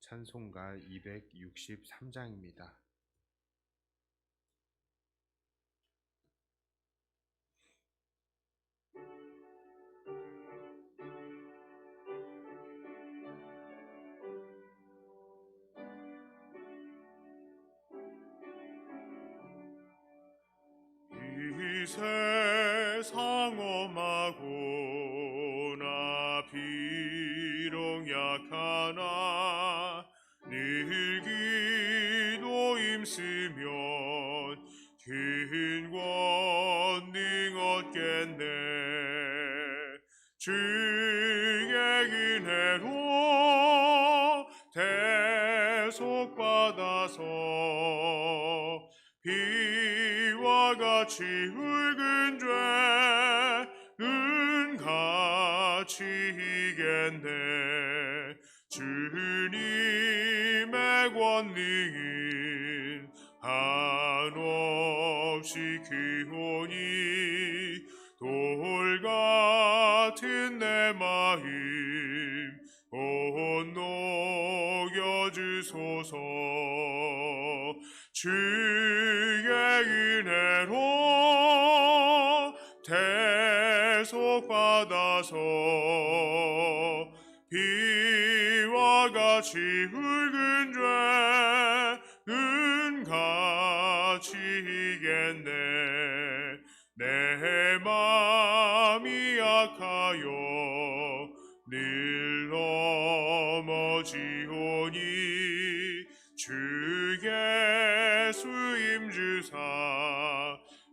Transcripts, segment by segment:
찬송가 263장입니다. 이 세상 엄하구 주의 은혜로 대속받아서 비와 같이 흙은 죄 은 같이 이겠네. 주님의 권능은 한없이 기온이 돌 같은 내 마음 온 녹여주소서. 주의 은혜로 대속받아서 비와 같이 맘이 약하여 늘 넘어지오니 주의 수임 주사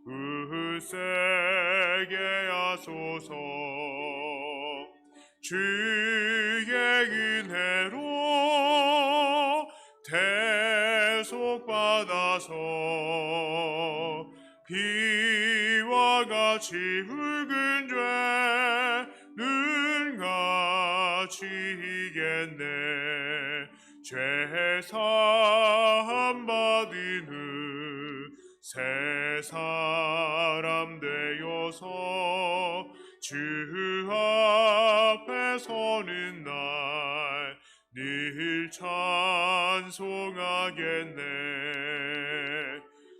으세게 하소서. 주의 은혜로 대속받아서 비와 같이 흙은 죄는 같이 이겠네. 죄사함 받은 후새 사람 되어서 주 앞에 서는 날 늘 찬송하겠네.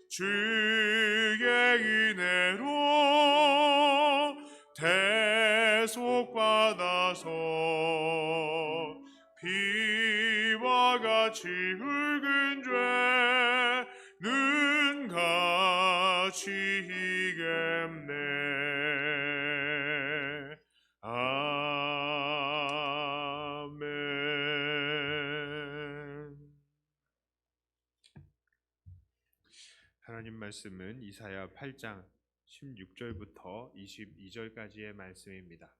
주의 은혜로 같이 흙은 죄는 같이 이겠네 아멘 하나님 말씀은 이사야 8장 16절부터 22절까지의 말씀입니다.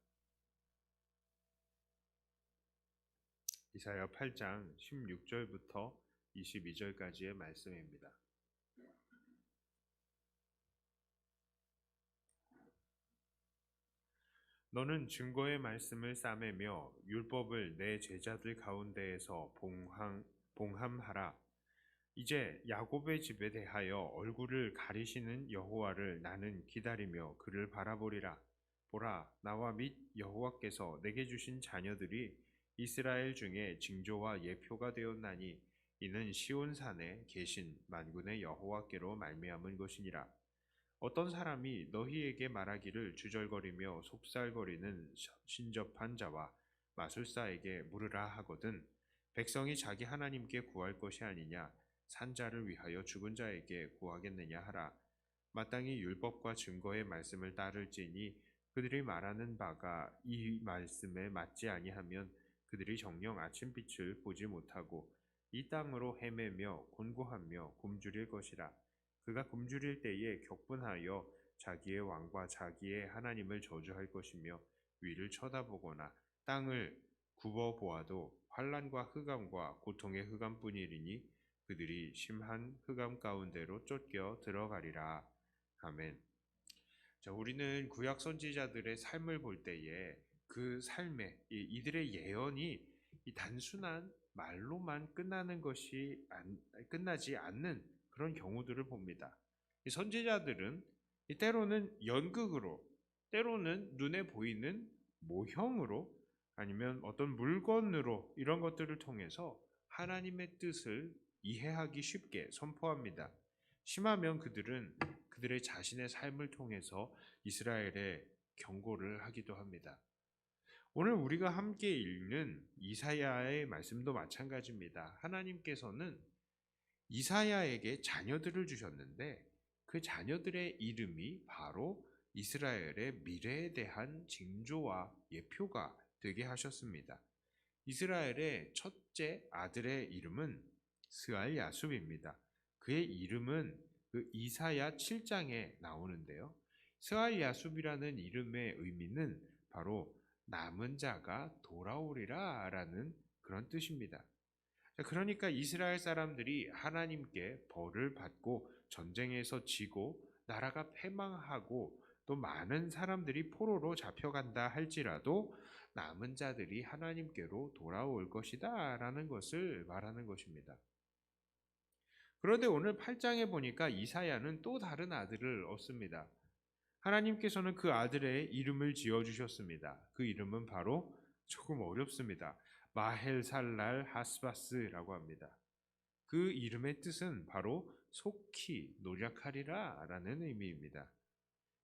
이사야 8장 16절부터 22절까지의 말씀입니다. 너는 증거의 말씀을 싸매며 율법을 내 제자들 가운데에서 봉함, 봉함하라. 이제 야곱의 집에 대하여 얼굴을 가리시는 여호와를 나는 기다리며 그를 바라보리라. 보라, 나와 및 여호와께서 내게 주신 자녀들이 이스라엘 중에 징조와 예표가 되었나니 이는 시온 산에 계신 만군의 여호와께로 말미암은 것이니라. 어떤 사람이 너희에게 말하기를 주절거리며 속살거리는 신접한 자와 마술사에게 물으라 하거든 백성이 자기 하나님께 구할 것이 아니냐 산자를 위하여 죽은 자에게 구하겠느냐 하라. 마땅히 율법과 증거의 말씀을 따를지니 그들이 말하는 바가 이 말씀에 맞지 아니하면 그들이 정령 아침빛을 보지 못하고 이 땅으로 헤매며 곤고하며 굶주릴 것이라. 그가 굶주릴 때에 격분하여 자기의 왕과 자기의 하나님을 저주할 것이며 위를 쳐다보거나 땅을 굽어 보아도 환란과 흑암과 고통의 흑암뿐이리니 그들이 심한 흑암 가운데로 쫓겨 들어가리라. 아멘. 자, 우리는 구약 선지자들의 삶을 볼 때에 그 삶에 이- 이들의 예언이 이 단순한 말로만 끝나는 것이 안- 끝나지 않는 그런 경우들을 봅니다. 이 선지자들은 이 때로는 연극으로, 때로는 눈에 보이는 모형으로 아니면 어떤 물건으로 이런 것들을 통해서 하나님의 뜻을 이해하기 쉽게 선포합니다. 심하면 그들은 그들의 자신의 삶을 통해서 이스라엘에 경고를 하기도 합니다. 오늘 우리가 함께 읽는 이사야의 말씀도 마찬가지입니다. 하나님께서는 이사야에게 자녀들을 주셨는데 그 자녀들의 이름이 바로 이스라엘의 미래에 대한 징조와 예표가 되게 하셨습니다. 이스라엘의 첫째 아들의 이름은 스알 야숲입니다. 그의 이름은 그 이사야 7장에 나오는데요. 스알 야숲이라는 이름의 의미는 바로 남은 자가 돌아오리라 라는 그런 뜻입니다. 자, 그러니까 이스라엘 사람들이 하나님께 벌을 받고 전쟁에서 지고 나라가 패망하고 또 많은 사람들이 포로로 잡혀간다 할지라도 남은 자들이 하나님께로 돌아올 것이다 라는 것을 말하는 것입니다. 그런데 오늘 8장에 보니까 이사야는 또 다른 아들을 얻습니다. 하나님께서는 그 아들의 이름을 지어 주셨습니다. 그 이름은 바로 조금 어렵습니다. 마헬살랄 하스바스라고 합니다. 그 이름의 뜻은 바로 속히 노력하리라라는 의미입니다.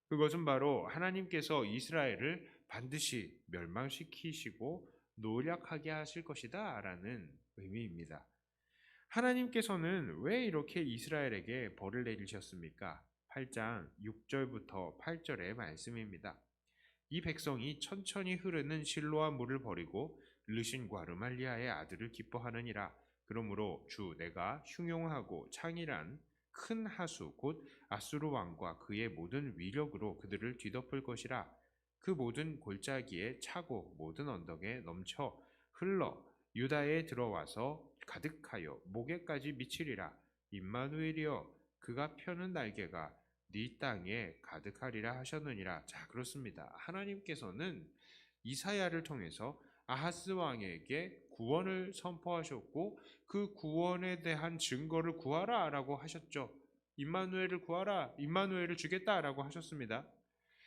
그것은 바로 하나님께서 이스라엘을 반드시 멸망시키시고 노력하게 하실 것이다라는 의미입니다. 하나님께서는 왜 이렇게 이스라엘에게 벌을 내리셨습니까? 8장 6절부터 8절의 말씀입니다. 이 백성이 천천히 흐르는 실로와 물을 버리고 르신과 르말리아의 아들을 기뻐하느니라. 그러므로 주 내가 흉용하고 창이란 큰 하수 곧 아수르 왕과 그의 모든 위력으로 그들을 뒤덮을 것이라. 그 모든 골짜기에 차고 모든 언덕에 넘쳐 흘러 유다에 들어와서 가득하여 목에까지 미치리라. 임마누엘이여 그가 펴는 날개가 네 땅에 가득하리라 하셨느니라. 자, 그렇습니다. 하나님께서는 이사야를 통해서 아하스 왕에게 구원을 선포하셨고 그 구원에 대한 증거를 구하라라고 하셨죠. 임마누엘을 구하라. 임마누엘을 주겠다라고 하셨습니다.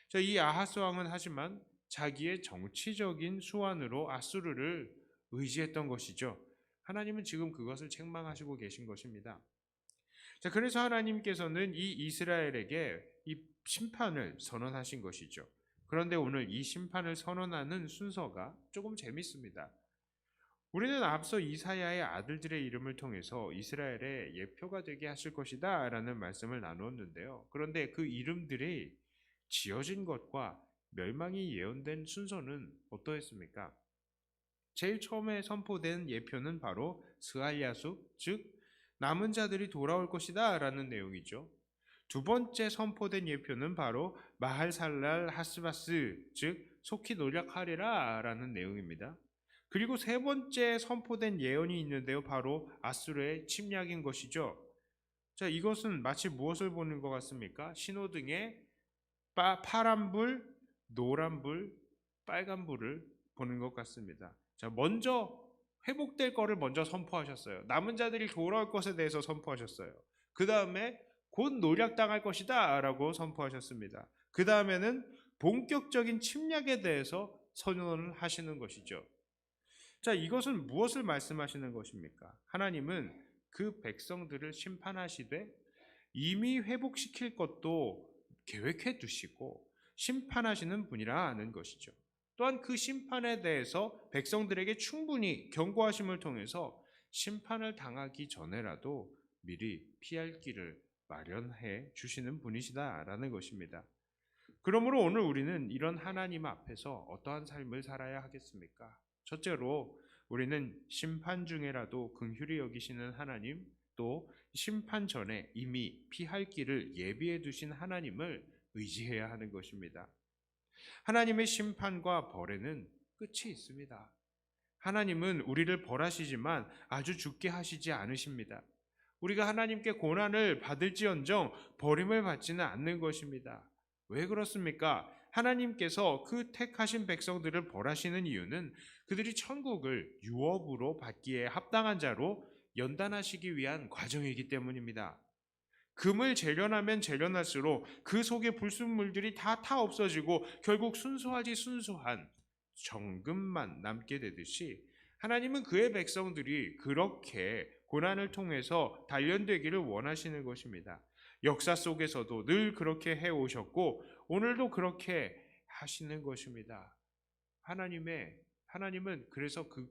자, 이 아하스 왕은 하지만 자기의 정치적인 수완으로 아수르를 의지했던 것이죠. 하나님은 지금 그것을 책망하시고 계신 것입니다. 자, 그래서 하나님께서는 이 이스라엘에게 이 심판을 선언하신 것이죠. 그런데 오늘 이 심판을 선언하는 순서가 조금 재밌습니다. 우리는 앞서 이사야의 아들들의 이름을 통해서 이스라엘의 예표가 되게 하실 것이다 라는 말씀을 나누었는데요. 그런데 그 이름들이 지어진 것과 멸망이 예언된 순서는 어떠했습니까? 제일 처음에 선포된 예표는 바로 스알야숲, 즉 남은 자들이 돌아올 것이다 라는 내용이죠. 두 번째 선포된 예표는 바로 마할살랄 하스바스, 즉 속히 노력하리라 라는 내용입니다. 그리고 세 번째 선포된 예언이 있는데요. 바로 아수르의 침략인 것이죠. 자, 이것은 마치 무엇을 보는 것 같습니까? 신호등에 파, 파란불, 노란불, 빨간불을 보는 것 같습니다. 자, 먼저 회복될 거를 먼저 선포하셨어요. 남은 자들이 돌아올 것에 대해서 선포하셨어요. 그 다음에 곧 노략당할 것이다 라고 선포하셨습니다. 그 다음에는 본격적인 침략에 대해서 선언을 하시는 것이죠. 자, 이것은 무엇을 말씀하시는 것입니까? 하나님은 그 백성들을 심판하시되 이미 회복시킬 것도 계획해 두시고 심판하시는 분이라는 것이죠. 또한 그 심판에 대해서 백성들에게 충분히 경고하심을 통해서 심판을 당하기 전에라도 미리 피할 길을 마련해 주시는 분이시다라는 것입니다. 그러므로 오늘 우리는 이런 하나님 앞에서 어떠한 삶을 살아야 하겠습니까? 첫째로 우리는 심판 중에라도 긍휼히 여기시는 하나님 또 심판 전에 이미 피할 길을 예비해 두신 하나님을 의지해야 하는 것입니다. 하나님의 심판과 벌에는 끝이 있습니다. 하나님은 우리를 벌하시지만 아주 죽게 하시지 않으십니다. 우리가 하나님께 고난을 받을지언정 버림을 받지는 않는 것입니다. 왜 그렇습니까? 하나님께서 그 택하신 백성들을 벌하시는 이유는 그들이 천국을 유업으로 받기에 합당한 자로 연단하시기 위한 과정이기 때문입니다. 금을 재련하면 재련할수록 그 속의 불순물들이 다 타 없어지고 결국 순수하지 순수한 정금만 남게 되듯이 하나님은 그의 백성들이 그렇게 고난을 통해서 단련되기를 원하시는 것입니다. 역사 속에서도 늘 그렇게 해 오셨고 오늘도 그렇게 하시는 것입니다. 하나님의 하나님은 그래서 그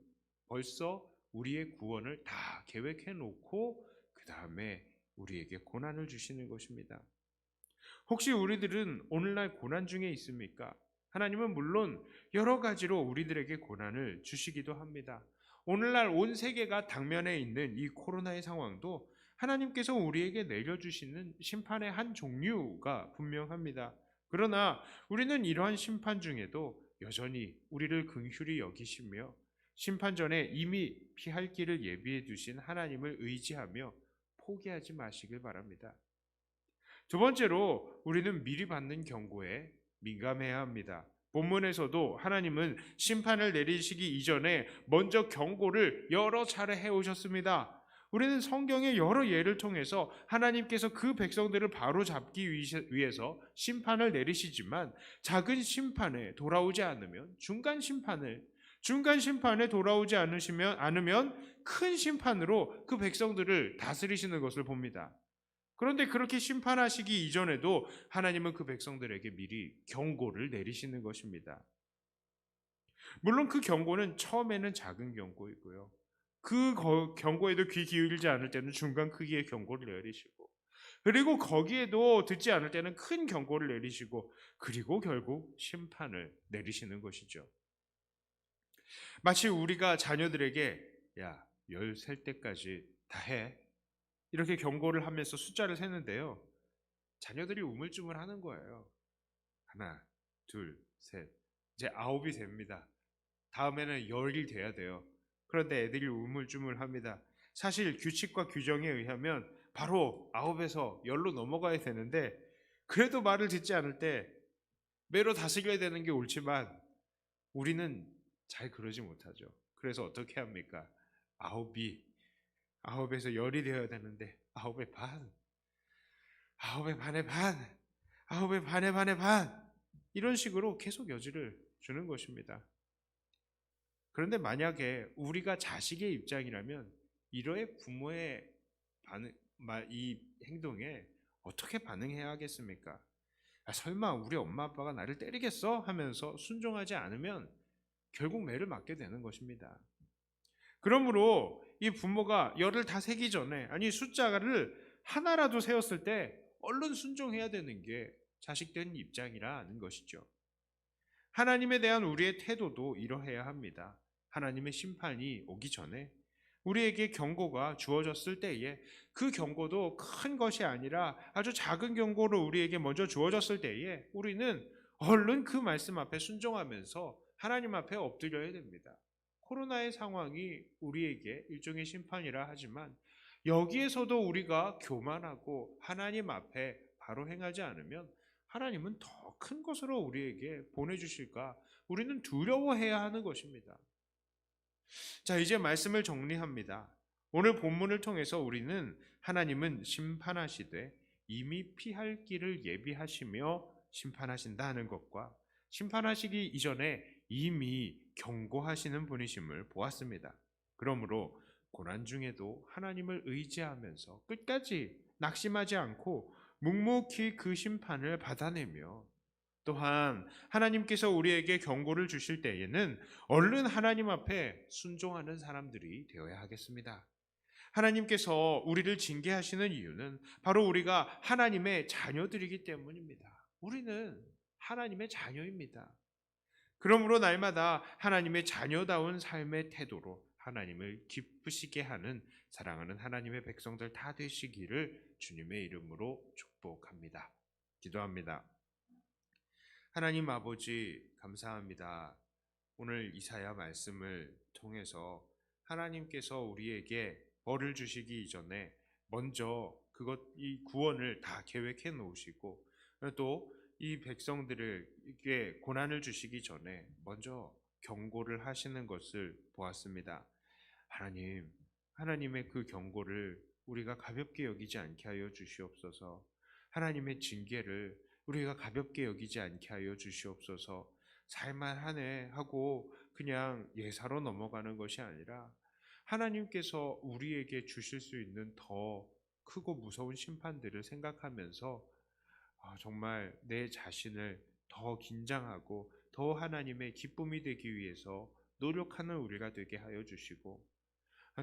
벌써 우리의 구원을 다 계획해 놓고 그 다음에 우리에게 고난을 주시는 것입니다. 혹시 우리들은 오늘날 고난 중에 있습니까? 하나님은 물론 여러 가지로 우리들에게 고난을 주시기도 합니다. 오늘날 온 세계가 당면에 있는 이 코로나의 상황도 하나님께서 우리에게 내려주시는 심판의 한 종류가 분명합니다. 그러나 우리는 이러한 심판 중에도 여전히 우리를 긍휼히 여기시며 심판 전에 이미 피할 길을 예비해 두신 하나님을 의지하며 포기하지 마시길 바랍니다. 두 번째로 우리는 미리 받는 경고에 민감해야 합니다. 본문에서도 하나님은 심판을 내리시기 이전에 먼저 경고를 여러 차례 해 오셨습니다. 우리는 성경의 여러 예를 통해서 하나님께서 그 백성들을 바로 잡기 위해서 심판을 내리시지만 작은 심판에 돌아오지 않으면 중간 심판을 중간 심판에 돌아오지 않으시면 않으면 큰 심판으로 그 백성들을 다스리시는 것을 봅니다. 그런데 그렇게 심판하시기 이전에도 하나님은 그 백성들에게 미리 경고를 내리시는 것입니다. 물론 그 경고는 처음에는 작은 경고이고요. 그 경고에도 귀 기울이지 않을 때는 중간 크기의 경고를 내리시고 그리고 거기에도 듣지 않을 때는 큰 경고를 내리시고 그리고 결국 심판을 내리시는 것이죠. 마치 우리가 자녀들에게 야, 열 셀 때까지 다 해. 이렇게 경고를 하면서 숫자를 세는데요. 자녀들이 우물쭈물 하는 거예요. 하나, 둘, 셋. 이제 아홉이 됩니다. 다음에는 열이 돼야 돼요. 그런데 애들이 우물쭈물 합니다. 사실 규칙과 규정에 의하면 바로 아홉에서 열로 넘어가야 되는데 그래도 말을 듣지 않을 때 매로 다스려야 되는 게 옳지만 우리는 잘 그러지 못하죠. 그래서 어떻게 합니까? 아홉이 아홉에서 열이 되어야 되는데 아홉의 반, 아홉의 반의 반, 아홉의 반의 반의 반 이런 식으로 계속 여지를 주는 것입니다. 그런데 만약에 우리가 자식의 입장이라면 이러한 부모의 반응, 이 행동에 어떻게 반응해야 하겠습니까? 아, 설마 우리 엄마 아빠가 나를 때리겠어? 하면서 순종하지 않으면 결국 매를 맞게 되는 것입니다. 그러므로 이 부모가 열을 다 세기 전에 아니 숫자를 하나라도 세웠을 때 얼른 순종해야 되는 게 자식된 입장이라는 것이죠. 하나님에 대한 우리의 태도도 이러해야 합니다. 하나님의 심판이 오기 전에 우리에게 경고가 주어졌을 때에 그 경고도 큰 것이 아니라 아주 작은 경고로 우리에게 먼저 주어졌을 때에 우리는 얼른 그 말씀 앞에 순종하면서 하나님 앞에 엎드려야 됩니다. 코로나의 상황이 우리에게 일종의 심판이라 하지만 여기에서도 우리가 교만하고 하나님 앞에 바로 행하지 않으면 하나님은 더 큰 것으로 우리에게 보내주실까 우리는 두려워해야 하는 것입니다. 자, 이제 말씀을 정리합니다. 오늘 본문을 통해서 우리는 하나님은 심판하시되 이미 피할 길을 예비하시며 심판하신다는 것과 심판하시기 이전에 이미 경고하시는 분이심을 보았습니다. 그러므로 고난 중에도 하나님을 의지하면서 끝까지 낙심하지 않고 묵묵히 그 심판을 받아내며 또한 하나님께서 우리에게 경고를 주실 때에는 얼른 하나님 앞에 순종하는 사람들이 되어야 하겠습니다. 하나님께서 우리를 징계하시는 이유는 바로 우리가 하나님의 자녀들이기 때문입니다. 우리는 하나님의 자녀입니다. 그러므로 날마다 하나님의 자녀다운 삶의 태도로 하나님을 기쁘시게 하는 사랑하는 하나님의 백성들 다 되시기를 주님의 이름으로 축복합니다. 기도합니다. 하나님 아버지 감사합니다. 오늘 이사야 말씀을 통해서 하나님께서 우리에게 벌을 주시기 이전에 먼저 그것 이 구원을 다 계획해 놓으시고 또 이 백성들 에게 고난을 주시기 전에 먼저 경고를 하시는 것을 보았습니다. 하나님, 하나님의 그 경고를 우리가 가볍게 여기지 않게 하여 주시옵소서. 하나님의 징계를 우리가 가볍게 여기지 않게 하여 주시옵소서. 살만하네 하고 그냥 예사로 넘어가는 것이 아니라 하나님께서 우리에게 주실 수 있는 더 크고 무서운 심판들을 생각하면서 아, 정말 내 자신을 더 긴장하고 더 하나님의 기쁨이 되기 위해서 노력하는 우리가 되게 하여 주시고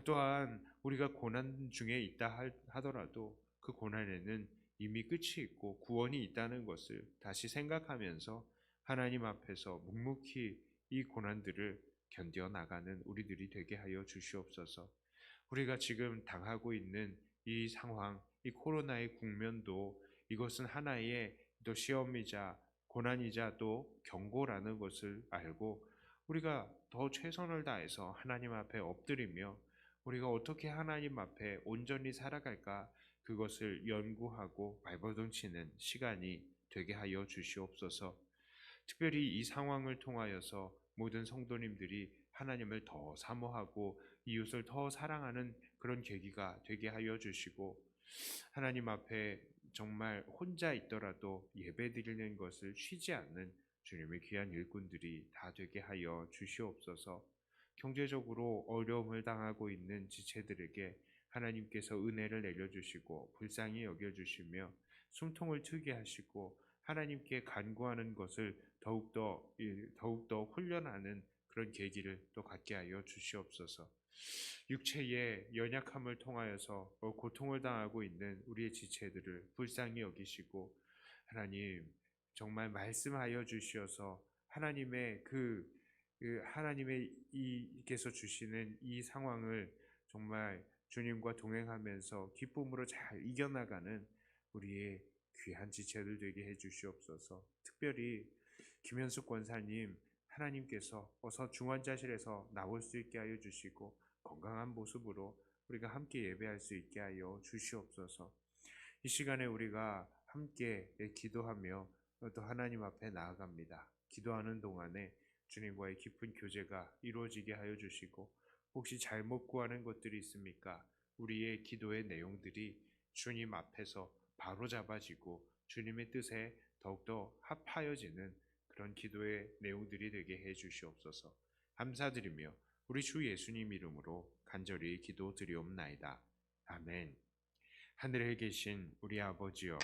또한 우리가 고난 중에 있다 할- 하더라도 그 고난에는 이미 끝이 있고 구원이 있다는 것을 다시 생각하면서 하나님 앞에서 묵묵히 이 고난들을 견뎌 나가는 우리들이 되게 하여 주시옵소서. 우리가 지금 당하고 있는 이 상황, 이 코로나의 국면도 이것은 하나의 또 시험이자 고난이자 또 경고라는 것을 알고 우리가 더 최선을 다해서 하나님 앞에 엎드리며 우리가 어떻게 하나님 앞에 온전히 살아갈까 그것을 연구하고 발버둥치는 시간이 되게 하여 주시옵소서. 특별히 이 상황을 통하여서 모든 성도님들이 하나님을 더 사모하고 이웃을 더 사랑하는 그런 계기가 되게 하여 주시고 하나님 앞에 정말 혼자 있더라도 예배 드리는 것을 쉬지 않는 주님의 귀한 일꾼들이 다 되게 하여 주시옵소서. 경제적으로 어려움을 당하고 있는 지체들에게 하나님께서 은혜를 내려주시고 불쌍히 여겨주시며 숨통을 트게 하시고 하나님께 간구하는 것을 더욱더 더욱더 훈련하는 그런 계기를 또 갖게 하여 주시옵소서. 육체의 연약함을 통하여서 어, 고통을 당하고 있는 우리의 지체들을 불쌍히 여기시고 하나님 정말 말씀하여 주시어서 하나님의 그, 그 하나님의 이께서 주시는 이 상황을 정말 주님과 동행하면서 기쁨으로 잘 이겨나가는 우리의 귀한 지체들 되게 해 주시옵소서. 특별히 김현숙 권사님 하나님께서 어서 중환자실에서 나올 수 있게 하여 주시고 건강한 모습으로 우리가 함께 예배할 수 있게 하여 주시옵소서. 이 시간에 우리가 함께 기도하며 또 하나님 앞에 나아갑니다. 기도하는 동안에 주님과의 깊은 교제가 이루어지게 하여 주시고 혹시 잘못 구하는 것들이 있습니까? 우리의 기도의 내용들이 주님 앞에서 바로 잡아지고 주님의 뜻에 더욱더 합하여지는 그런 기도의 내용들이 되게 해 주시옵소서. 감사드리며 우리 주 예수님 이름으로 간절히 기도 드리옵나이다. 아멘. 하늘에 계신 우리 아버지여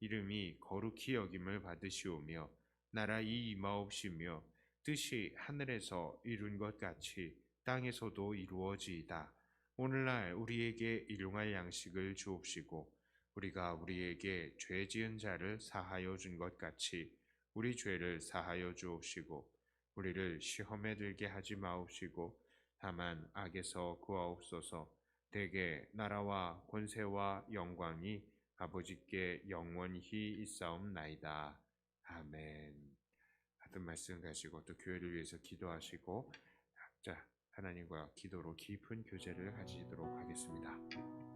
이름이 거룩히 여김을 받으시오며 나라 이 임하옵시며 뜻이 하늘에서 이룬 것 같이 땅에서도 이루어지이다. 오늘날 우리에게 일용할 양식을 주옵시고 우리가 우리에게 죄 지은 자를 사하여 준 것 같이 우리 죄를 사하여 주옵시고 우리를 시험에 들게 하지 마옵시고 다만 악에서 구하옵소서 대개 나라와 권세와 영광이 아버지께 영원히 있사옵나이다. 아멘. 하던 말씀 가지고 또 교회를 위해서 기도하시고 자 하나님과 기도로 깊은 교제를 가지도록 하겠습니다.